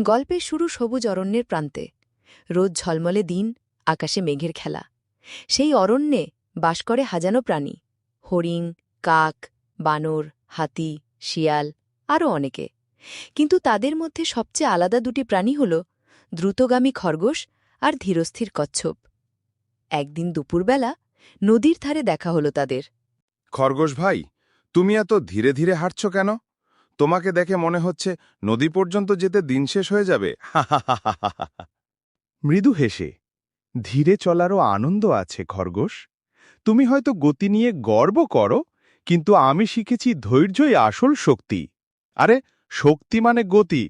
গল্পের শুরু সবুজ অরণ্যের প্রান্তে। রোজ ঝলমলে দিন, আকাশে মেঘের খেলা। সেই অরণ্যে বাস করে হাজানো প্রাণী। হরিণ, কাক, বানর, হাতি, শিয়াল আরও অনেকে। কিন্তু তাদের মধ্যে সবচেয়ে আলাদা দুটি প্রাণী হল দ্রুতগামী খরগোশ আর ধীরস্থির কচ্ছপ। একদিন দুপুরবেলা নদীর ধারে দেখা হলো তাদের। খরগোশ ভাই, তুমি এত ধীরে ধীরে হাঁটছ কেন? তোমাকে দেখে মনে হচ্ছে নদী পর্যন্ত যেতে দিন শেষ হয়ে যাবে। মৃদু হেসে, ধীরে চলারও আনন্দ আছে, খরগোশ। তুমি হয়তো গতি নিয়ে গর্ব করো, কিন্তু আমি শিখেছি ধৈর্যই আসল শক্তি। আরে, শক্তি মানে গতি।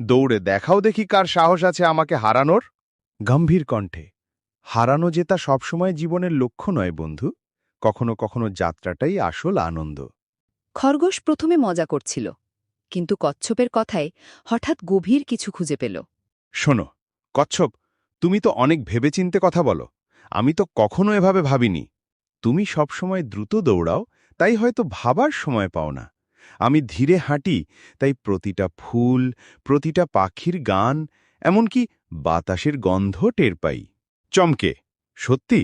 দৌড়ে দেখাও দেখি কার সাহস আছে আমাকে হারানোর। গম্ভীর কণ্ঠে, হারানো জেতা সবসময় জীবনের লক্ষ্য নয় বন্ধু, কখনো কখনো যাত্রাটাই আসল আনন্দ। খরগোশ প্রথমে মজা করছিল। কিন্তু কচ্ছপের কথায় হঠাৎ গভীর কিছু খুঁজে পেল। শোনো, কচ্ছপ, তুমি তো অনেক ভেবেচিন্তে কথা বলো। আমি তো কখনো এভাবে ভাবিনি। তুমি সবসময় দ্রুত দৌড়াও, তাই হয়তো ভাবার সময় পাও না। আমি ধীরে হাঁটি, তাই প্রতিটা ফুল, প্রতিটা পাখির গান, এমনকি বাতাসের গন্ধ টের পাই। চমকে, সত্যি?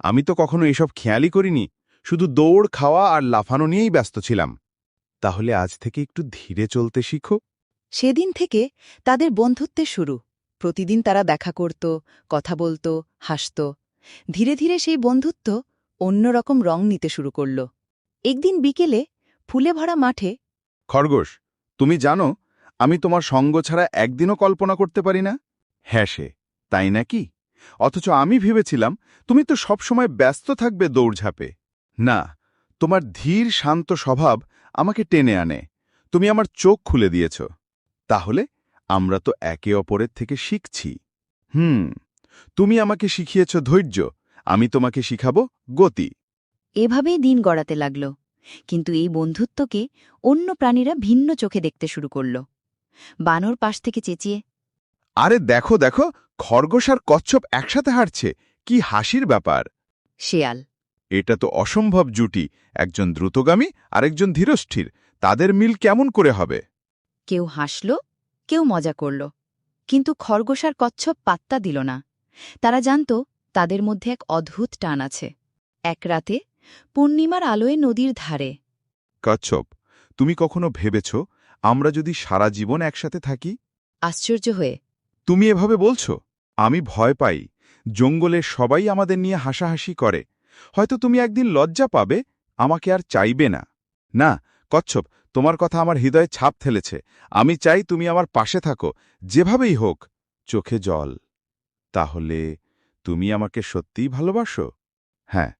আমি তো কখনো এসব খেয়ালই করিনি, শুধু দৌড় খাওয়া আর লাফানো নিয়েই ব্যস্ত ছিলাম। তাহলে আজ থেকে একটু ধীরে চলতে শিখো। সেদিন থেকে তাদের বন্ধুত্বের শুরু। প্রতিদিন তারা দেখা করত কথা বলত হাসত। ধীরে ধীরে সেই বন্ধুত্ব অন্যরকম রং নিতে শুরু করল। একদিন বিকেলে ফুলে ভরা মাঠে খরগোশ তুমি জানো আমি তোমার সঙ্গ ছাড়া একদিনও কল্পনা করতে পারি না? হ্যাঁ সে তাই নাকি? অথচ আমি ভেবেছিলাম তুমি তো সবসময় ব্যস্ত থাকবে দৌড়ঝাঁপে। না তোমার ধীর শান্ত স্বভাব আমাকে টেনে আনে। তুমি আমার চোখ খুলে দিয়েছ। তাহলে আমরা তো একে অপরের থেকে শিখছি। হুম তুমি আমাকে শিখিয়েছ ধৈর্য আমি তোমাকে শিখাব গতি। এভাবেই দিন গড়াতে লাগল কিন্তু এই বন্ধুত্বকে অন্য প্রাণীরা ভিন্ন চোখে দেখতে শুরু করল। বানর পাশ থেকে চেঁচিয়ে আরে দেখো দেখো খরগোশ আর কচ্ছপ একসাথে হাঁটছে কি হাসির ব্যাপার। শেয়াল এটা তো অসম্ভব জুটি। একজন দ্রুতগামী আরেকজন ধীরস্থির। তাদের মিল কেমন করে হবে? কেউ হাসল কেউ মজা করল। কিন্তু খরগোশ আর কচ্ছপ পাত্তা দিল না। তারা জানত তাদের মধ্যে এক অদ্ভুত টান আছে। এক রাতে পূর্ণিমার আলোয় নদীর ধারে। কচ্ছপ তুমি কখনো ভেবেছ আমরা যদি সারা জীবন একসাথে থাকি? আশ্চর্য হয়ে। তুমি এভাবে বলছো? আমি ভয় পাই। জঙ্গলে সবাই আমাদের নিয়ে হাসাহাসি করে। হয়তো তুমি একদিন লজ্জা পাবে, আমাকে আর চাইবে না। না, কচ্ছপ, তোমার কথা আমার হৃদয়ে ছাপ ফেলেছে আমি চাই তুমি আমার পাশে থাকো, যেভাবেই হোক, চোখে জল। তাহলে তুমি আমাকে সত্যিই ভালোবাসো? হ্যাঁ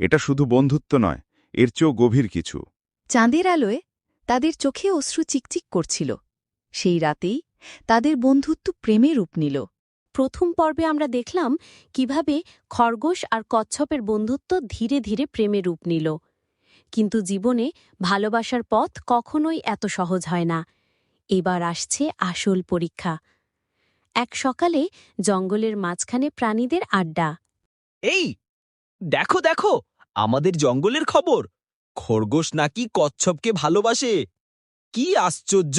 এটা শুধু বন্ধুত্ব নয়, এর চেয়েও গভীর কিছু। চাঁদের আলোয় তাদের চোখে অশ্রু চিকচিক করছিল। সেই রাতেই তাদের বন্ধুত্ব প্রেমে রূপ নিল। প্রথম পর্বে আমরা দেখলাম কীভাবে খরগোশ আর কচ্ছপের বন্ধুত্ব ধীরে ধীরে প্রেমে রূপ নিল। কিন্তু জীবনে ভালোবাসার পথ কখনোই এত সহজ হয় না। এবার আসছে আসল পরীক্ষা। এক সকালে জঙ্গলের মাঝখানে প্রাণীদের আড্ডা। এই, দেখো দেখো, আমাদের জঙ্গলের খবর। খরগোশ নাকি কচ্ছপকে ভালোবাসে? কি আশ্চর্য!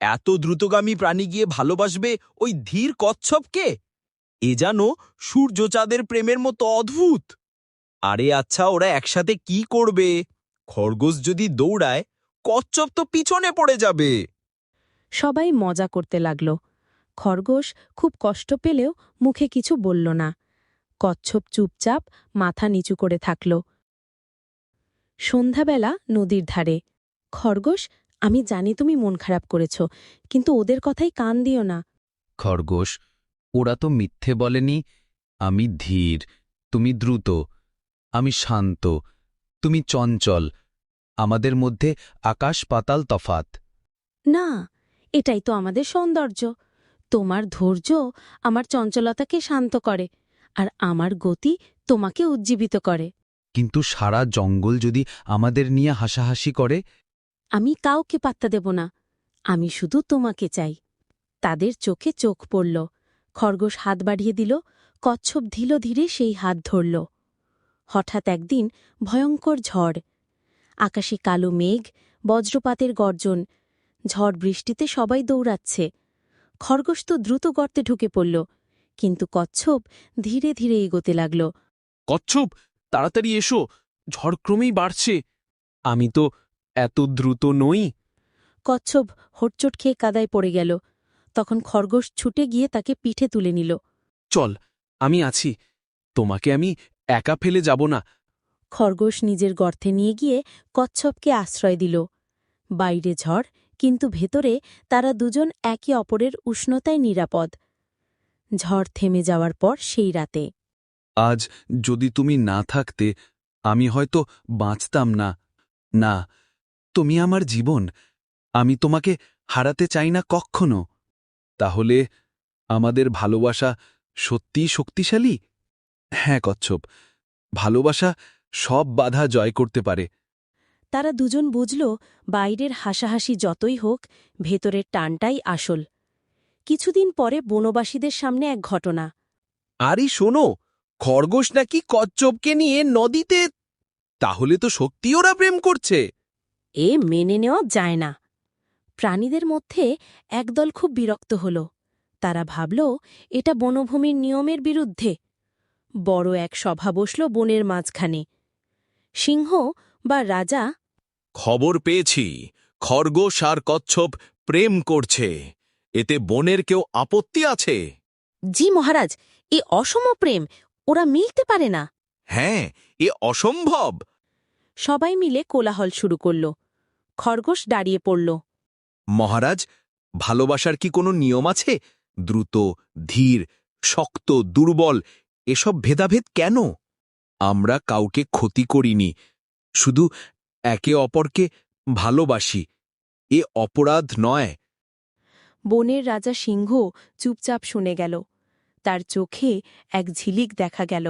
এত দ্রুতগামী প্রাণী গিয়ে ভালোবাসবে ওই ধীর কচ্ছপকে? এ যেন সূর্যচাঁদের প্রেমের মতো অদ্ভুত। আরে আচ্ছা ওরা একসাথে কি করবে? খরগোশ যদি দৌড়ায়, কচ্ছপ তো পিছনে পড়ে যাবে। সবাই মজা করতে লাগল। খরগোশ খুব কষ্ট পেলেও মুখে কিছু বলল না। কচ্ছপ চুপচাপ মাথা নিচু করে থাকল। সন্ধ্যাবেলা নদীর ধারে। খরগোশ আমি জানি তুমি মন খারাপ করেছ কিন্তু ওদের কথাই কান দিও না। খরগোশ ওরা তো মিথ্যে বলেনি আমি ধীর তুমি দ্রুত আমি শান্ত তুমি চঞ্চল আমাদের মধ্যে আকাশ পাতাল তফাত। না এটাই তো আমাদের সৌন্দর্য। তোমার ধৈর্য আমার চঞ্চলতাকে শান্ত করে আর আমার গতি তোমাকে উজ্জীবিত করে। কিন্তু সারা জঙ্গল যদি আমাদের নিয়ে হাসাহাসি করে আমি কাউকে পাত্তা দেব না, আমি শুধু তোমাকে চাই। তাদের চোখে চোখ পড়ল, খরগোশ হাত বাড়িয়ে দিল, কচ্ছপ ধীল ধীরে সেই হাত ধরল। হঠাৎ একদিন ভয়ঙ্কর ঝড়, আকাশে কালো মেঘ, বজ্রপাতের গর্জন, ঝড় বৃষ্টিতে সবাই দৌড়াচ্ছে। খরগোশ তো দ্রুত গর্তে ঢুকে পড়ল, কিন্তু কচ্ছপ ধীরে ধীরে এগোতে লাগল। কচ্ছপ, তাড়াতাড়ি এসো, ঝড় ক্রমেই বাড়ছে। আমি তো এত দ্রুত নই? কচ্ছপ হোঁচট খেয়ে কাদায় পড়ে গেল। তখন খরগোশ ছুটে গিয়ে তাকে পিঠে তুলে নিল। চল আমি আছি। তোমাকে আমি একা ফেলে যাব না। খরগোশ নিজের গর্তে নিয়ে গিয়ে কচ্ছপকে আশ্রয় দিল। বাইরে ঝড় কিন্তু ভেতরে তারা দুজন একে অপরের উষ্ণতায় নিরাপদ। ঝড় থেমে যাওয়ার পর সেই রাতে। আজ যদি তুমি না থাকতে আমি হয়তো বাঁচতাম না। না তুমি আমার জীবন আমি তোমাকে হারাতে চাই না কক্ষনো তাহলে আমাদের ভালোবাসা সত্যিই শক্তিশালী? হ্যাঁ কচ্ছপ ভালোবাসা সব বাধা জয় করতে পারে। তারা দুজন বুঝল বাইরের হাসাহাসি যতই হোক ভেতরের টানটাই আসল। কিছুদিন পরে বনবাসীদের সামনে এক ঘটনা। আরে শোনো খরগোশ নাকি কচ্ছপকে নিয়ে নদীতে? তাহলে তো সত্যি ওরা প্রেম করছে। এ মেনে নেওয়া যায় না। প্রাণীদের মধ্যে একদল খুব বিরক্ত হল। তারা ভাবল এটা বনভূমির নিয়মের বিরুদ্ধে। বড় এক সভা বসল বনের মাঝখানে। সিংহ বা রাজা খবর পেয়েছি খরগোশ আর কচ্ছপ প্রেম করছে। এতে বনের কেউ আপত্তি আছে? জি মহারাজ এ অসম প্রেম ওরা মিলতে পারে না। হ্যাঁ এ অসম্ভব। সবাই মিলে কোলাহল শুরু করল। খরগোশ দাঁড়িয়ে পড়ল। মহারাজ ভালোবাসার কি কোনো নিয়ম আছে? দ্রুত ধীর শক্ত দুর্বল এসব ভেদাভেদ কেন? আমরা কাউকে ক্ষতি করিনি শুধু একে অপরকে ভালোবাসি এ অপরাধ নয়। বনের রাজা সিংহ চুপচাপ শুনে গেল। তার চোখে এক ঝিলিক দেখা গেল।